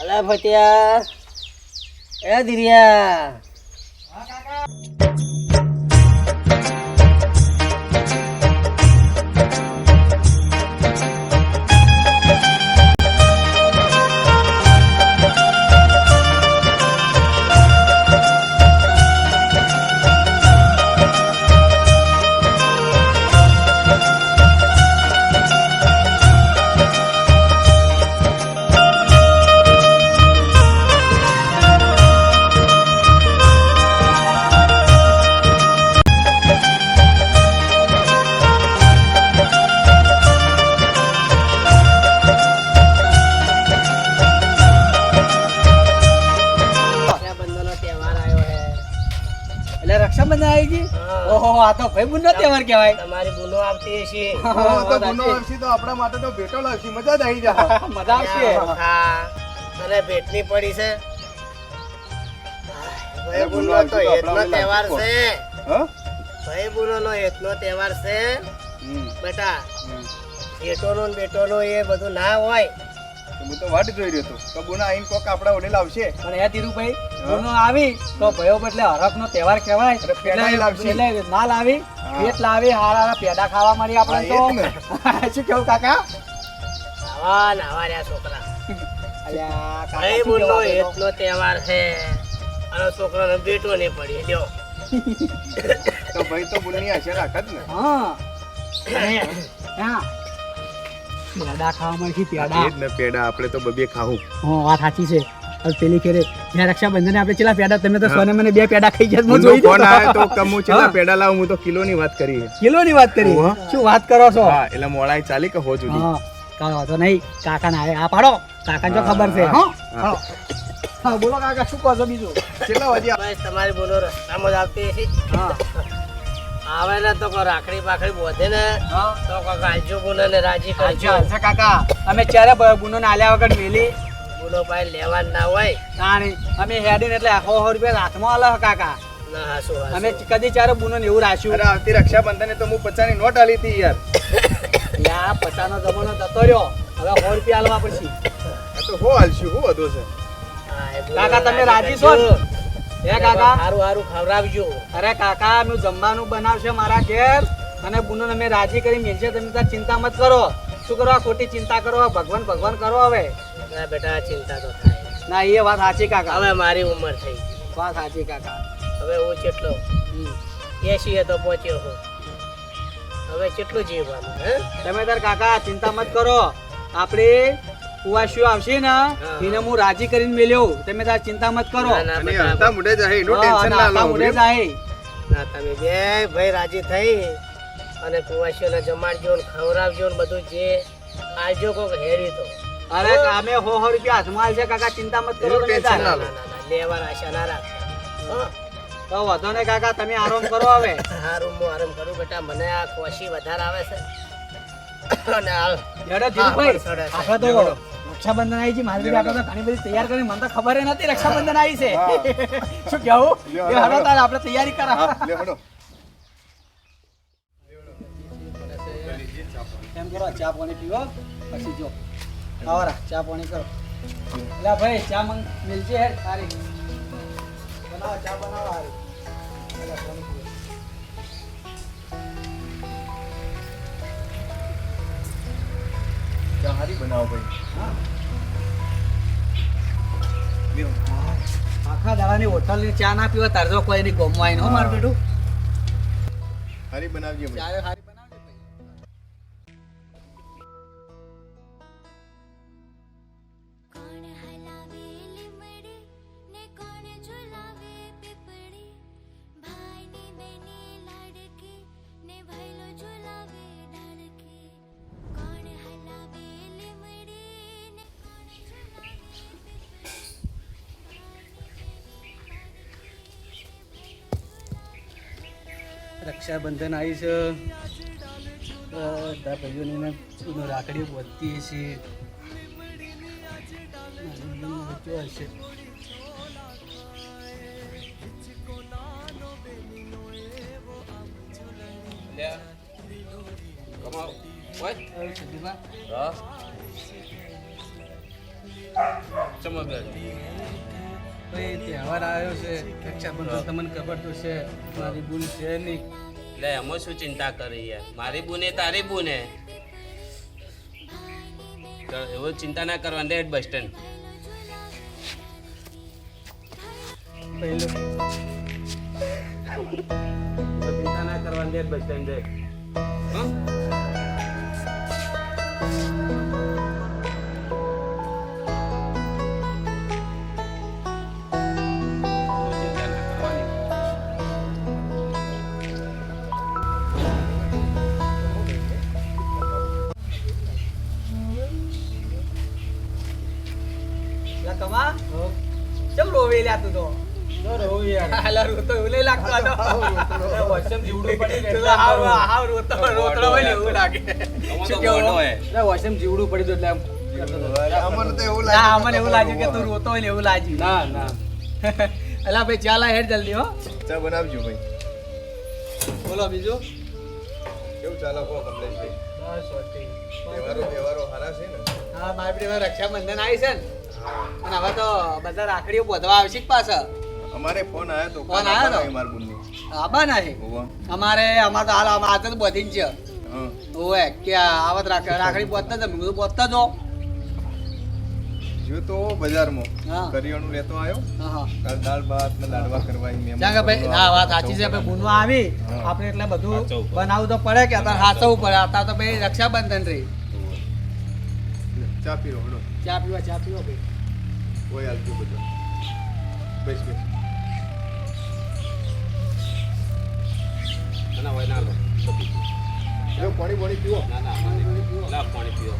અલા ભટિયા. એ દિરિયા. એટલે રક્ષાબંધન આવી ગઈ ઓહો આ તો ભાઈ બુનો તહેવાર કહેવાય. તમારી બુનો આવતી હશે. તો બુનો આવશે તો આપણા માટે તો ભેટો લાવશે. મજા આવી જાય. મજા આવશે. હા તને ભેટની પડી છે. ભાઈ બુનો તો હેતનો તહેવાર છે. હા? ભાઈ બુનો નો હેતનો તહેવાર છે. બેટા હમ. બેટોનો એ બધું ના હોય. હું તો વાટ જોઈ રહ્યો હતો. કે બોના આઈને કોક આપણા ઓડે લાવશે પણ હે ધીરુભાઈ બુનો આવી તો ભયો બદલે હરખનો તહેવાર કહેવાય. એટલે. ના લાવી પેટ લાવી હારા હારા પેડા ખાવા મળી આપણે તો. શું કેવું કાકા? આવા નાવા રહ્યા છોકરા. અલ્યા કાકા ભાઈ શું બુનો કહેવા બેઠો? હેતનો તહેવાર છે. અને છોકરાને બેટો નહીં પડી લ્યો. તો ભાઈ તો બોલની આશા રાખત ને. હા. હા. પેડા ખાવા મળશે પેડા. એ જ ને પેડા આપણે તો બબે ખાવું હા વાત સાચી છે. હવે પેલી ખેરે જ્યાં રક્ષાબંધન આપણે ચેલા પેડા તમે તો સોને મને બે પેડા ખાઈ ગયા હું જોઈ ફોન આવ્યો તો. કે હું છેલ્લા પેડા લાવું હું તો કિલોની વાત કરી. કિલોની વાત કરી. શું વાત કરો છો? હા એટલે મોડાઈ ચાલી કે હો જુદી? હા કાંઈ વાંધો નહીં. કાકા ના આ પાડો. કાકા જો ખબર છે હા, હા. બોલો કાકા શું કહો છો બીજું? કેટલા વાગ્યા બસ તમારી બોલો રસ્તામાં જ આવતી હા. આવે ને તો રાખડી પાખડી બોધે ને તો ગાલજો બોલે ને રાજી કરજો. કાકા. અમે ચારે ગુનો ને આલ્યા વગર મેલી. બોલો ભાઈ લેવા ના હોય. તાણી અમે હેડીને એટલે આખો સો રૂપિયા હાથમાં આલે કાકા. અમે કદી ચારે બુનો ને એવું રાખ્યું. અરે આવતી રક્ષાબંધન તો હું પચાસની નોટ આલી હતી યાર. યા પચાનો જમાનો જતો રહ્યો. હવે સો રૂપિયા આલવા પડશે. આ તો હો હાલશું હું વધુ છે. કાકા તમે રાજી. છો? હે કાકા? હારું સારું ખવડાવજો. અરે કાકા અમે જમવાનું બનાવશે મારા ઘેર. અને બુનો અમે રાજી કરી મેલશે તમે તાર ચિંતા મત કરો. શું કરો આ ખોટી ચિંતા કરો? ભગવાન ભગવાન કરો હવે. ના બેટા ચિંતા તો થાય ના એ વાત સાચી કાકા હવે મારી ઉંમર થઈ વાત સાચી કાકા હવે હું કેટલો એસી તો પહોંચ્યો હું હવે કેટલું જીવવાનું હે તમે તાર કાકા ચિંતા મત કરો. આપણે કુવાસીઓ આવશે ને એને હું. રાજી કરીને મેલ્યો તમે તાર ચિંતા મત કરો. ના, ના, અને હલતા જાય એનું ટેન્શન ના લો મુડે જાય. ના તમે બે ભાઈ રાજી થઈ અને કુવાસીઓને જમાડજો ને ખવડાવજો ને બધું જે આજો કોક હેરી તો. અરે કામે હો હો રૂપિયા હાથમાં આલશે કાકા ચિંતા મત કરો તમે લેવા આશા ના રાખતા તો વધો ને કાકા તમે આરામ કરો હવે. આરામ હું આરામ કરું બેટા. મને આ કોશી વધારે આવે છે. અને હાલ. હેડો ધીરુભાઈ, હા, સડે, સડે. આપણે તો રક્ષાબંધન આવી છે મારી આપણે તો ઘણી બધી તૈયાર કરી મને તો ખબર નથી રક્ષાબંધન આવી છે. શું કેવું એ હેડો. તાર આપણે તૈયારી કરા. હા લે હડો. એમ કરો ચા પાણી પીવો પછી જો. આવરા ચા પાણી કરો. એટલે ભાઈ ચા મંગ મિલજે હે સારી બનાવો ચા બનાવો પીવો. ચા હારી બનાવો ભાઈ. હા. આખા દાડાની હોટલની ચા ના પીવા તારજો કોઈ નહીં ગમવા આવીને હો મારું બેટું. હારી બનાવજે ભાઈ. ચા હારી રક્ષાબંધન આવી છે. બધા ભાઈઓને એનો રાખડીઓ પહોંચતી છે હશે. ચમો બેન ભાઈ તહેવાર આવ્યો છે. રક્ષાબંધન તમને ખબર તો છે. મારી ભૂલ છે નહીં. એટલે એમાં શું ચિંતા કરી યાર? મારી બુને તારી બુને. એવો ચિંતા ના કરવાની રેડ બસ સ્ટેન્ડ ચિંતા ના કરવાની રેડ બસ સ્ટેન્ડ જીવડું પડી એટલે હાવ હાવ રોતો રોતડો હોય ને એવું લાગે. શું કેવું? ના વોશમ જીવડું પડી તો એટલે આમ અમને તો એવું ના અમને એવું લાગ્યું કે તું રોતો હોય ને એવું લાગ્યું. ના ના. અલા ભાઈ ચાલ હેડ જલ્દી હો. ચા બનાવજો ભાઈ. બોલો બીજું? કેવું ચાલે કમલેશભાઈ? બસ. તહેવારો તહેવારો છે ને? હા મારી બેટી રક્ષાબંધન આવી છે ને. અને હવે તો બધા રાખડીઓ બોધવા આવશે જ પાછા. અમારે ફોન આવ્યો તો. ફોન આવ્યો તો? મારા બુનનો. આબા ના હે અમારે અમારે તો હાલ આમ આજે તો બધી જ છે ઓએ કે આ આવત રાખ રાખડી બોધતા જ મેં કીધું જો જો તો બજારમાં. કરિયાણું લેતો આવ્યો હા હા. દાળ ભાત ને લાડવા કરવાની ભાઈ હા વાત સાચી છે. ભાઈ બુનવા આવી. આપણે એટલે બધું બનાવવું તો પડે કે અત્યારે હાચવવું પડે અત્યારે તો ભાઈ રક્ષાબંધન રહી. ચા પીરો ચા પીવા ચા પીવો ભાઈ. કોઈ હાલતું બધું. બેસ બેસ. પાણી પાણી પીવો. ના ના મને પાણી પીવો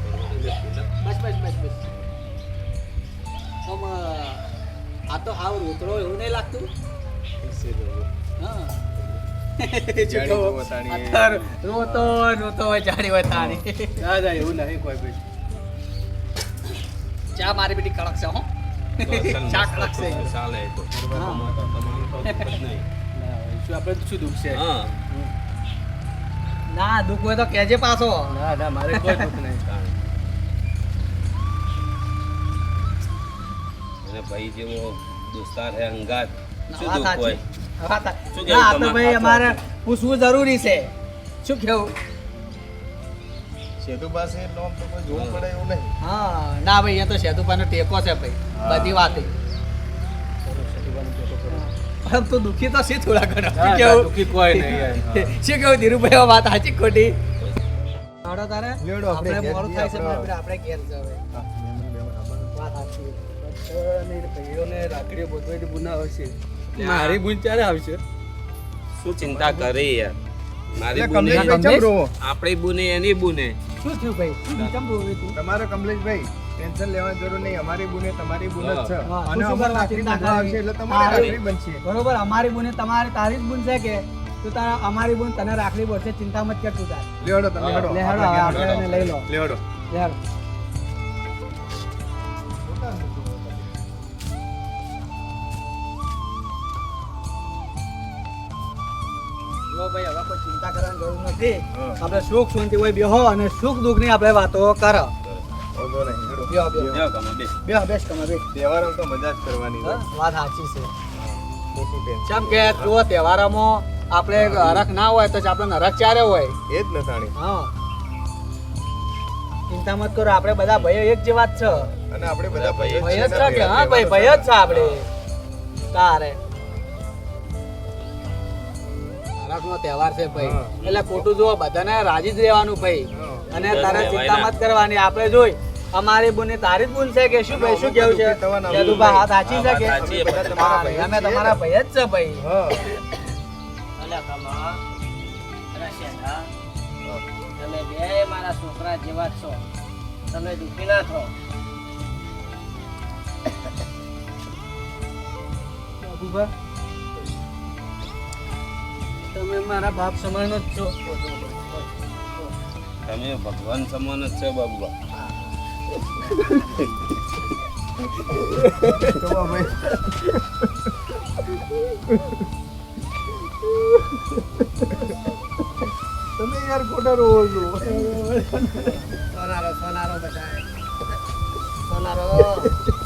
બસ બસ બસ બસ. આમ, આ તો આવ રોતડો એવું નહીં લાગતું? હા. રોતો રોતો હોય જાણી હોય તારી ના ના એવું નહીં કોઈ ભાઈ ચા મારી બેટી કડક છે હો. ચા કડક છે. ચાલે. તો. તમારું. શું આપણે શું દુઃખ છે? હા. ના દુઃખ હોય તો કેજે પાછો. ના ના મારે કોઈ દુઃખ નહીં. અને ભાઈ જેવો દોસ્તાર હે અંગાત શું દુઃખ હોય? સાચી. વાત સાચી. શું કહેવું ના, તો ભાઈ અમારે પૂછવું જરૂરી છે. શું કેવું સેતુ પાસે નોમ તો કોઈ જોવું પડે એવું નહીં. હા ના ભાઈ એ તો સેતુભાઈનો ટેકો છે ભાઈ. બધી વાતે. પરંતુ દુઃખી તો છે થોડા ઘણા. શું કેવું દુખી કોઈ નહીં શું કેવું ધીરુભાઈ વાત સાચી ખોટી? આવડો તારે? આપણે આપણે મોડું થાય છે આપણે. ઘેર જવે વાત સાચી. ભાઈઓને રાખડીઓ બોધવાની બુના આવશે મારી ભૂલ ક્યારે આવશે? શું ચિંતા કરી યાર? મારી કમલેશભાઈ ચમ રોવો? આપણી બુને એની બુને. શું થયું ભાઈ? તું કેમ રોવે તું. તમારે કમલેશભાઈ ટેન્શન લેવાની જરૂર નહીં. અમારી બુને તમારી બુન જ છે. અને અમારે? આવશે એટલે તમારે. બનશે. બરોબર અમારી બુને તમારી તારી જ બુન છે કે તું તારા અમારી બુન તને રાખડી પડશે ચિંતા મત કર તું તાર. લેવડો તમે હા. હેડો લે હેડો, આપણે આપણે ઘેર એને લઈ લો. લેવડો. લે હા. આપણે સુખ શાંતિ હોય બેહો અને સુખ દુઃખની આપણે વાતો કરો. આપણે હરખ ના હોય તો આપણે હરખ ચારે હોય. એ જ નથાણી. હા. ચિંતા મત કરો આપણે બધા ભય એક જેવા જ છે. અને આપણે બધા ભય જ છે કે હા ભાઈ ભય જ છે આપણે. તારે. હરખનો તહેવાર છે ભાઈ. એટલે ખોટું જુઓ બધાને રાજી જ રહેવાનું ભાઈ. અને તારે ચિંતા મત કરવાની. આપણે જોઈ અમારી બુની તારી જ બુન છે કે શું ભાઈ શું કેવું છે? નામ હાથ સાચી છે કે? અમે તમારા ભાઈ જ છે ભાઈ. અલ્યા કમા અરે તમે બે મારા છોકરા જેવા છો. તમે દુઃખી ના થો. બાબુભા તમે મારા બાપ સમાન જ છો. તમે ભગવાન સમાન જ છો બાબુબા. તો તમે યાર ખોટા રોવો છો. સોનારો સોનારો બધા સોનારો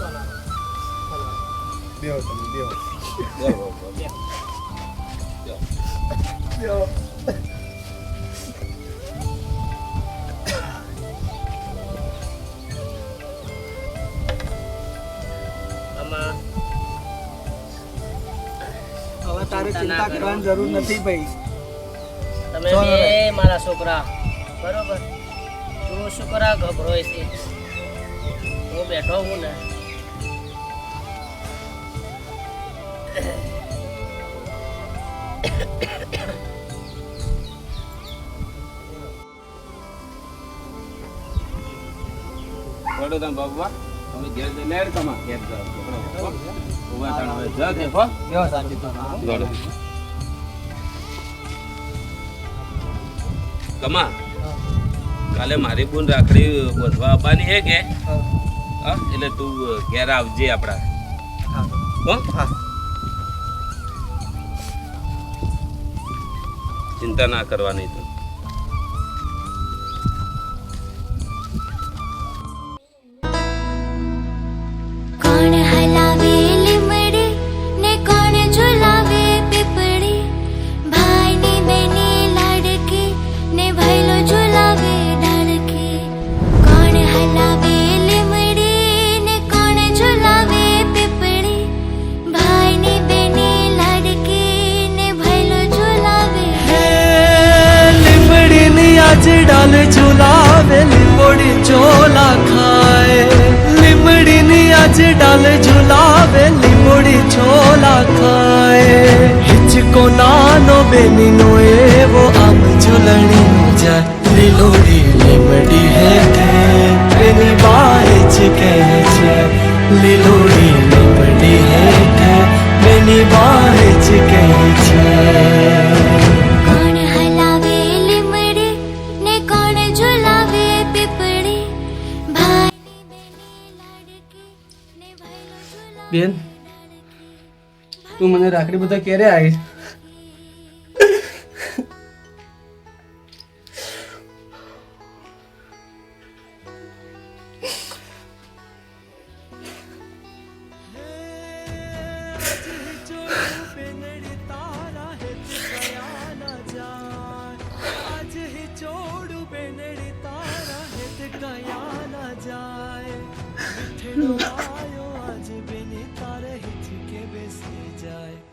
સોનારો. દેવ તમે બેહો. આમાં હવે તારે ચિંતા કરવાની જરૂર નથી ભાઈ. તમે બે મારા છોકરા. બરોબર? તું છોકરા કરા ગભરોય છે. હું બેઠો હું ને. પડો તમે તમે ઘેર જઈને લેડ તમા ઘેર જાઓ છોકરા ઊભા થાણ હવે જા કે હો. કેવો સાચી તો કમા કાલે મારી બોન રાખડી વધવા આપવાની હે કે? હા એટલે તું ઘેર આવજે આપણા હો. ચિંતા ના કરવાની તું. જાય લીલોડી લીમડી હેઠે બેની બાય જ કહે છે લીલોડી લીમડી હેઠે બેની બાય જ કહે છે કોણ હલાવે લીમડી ને કોણ ઝુલાવે પીપળી ભાઈની બેની લાડકી ને ભૈલો ઝુલાવે બેન તું મને રાખડી બધા ક્યારે આવી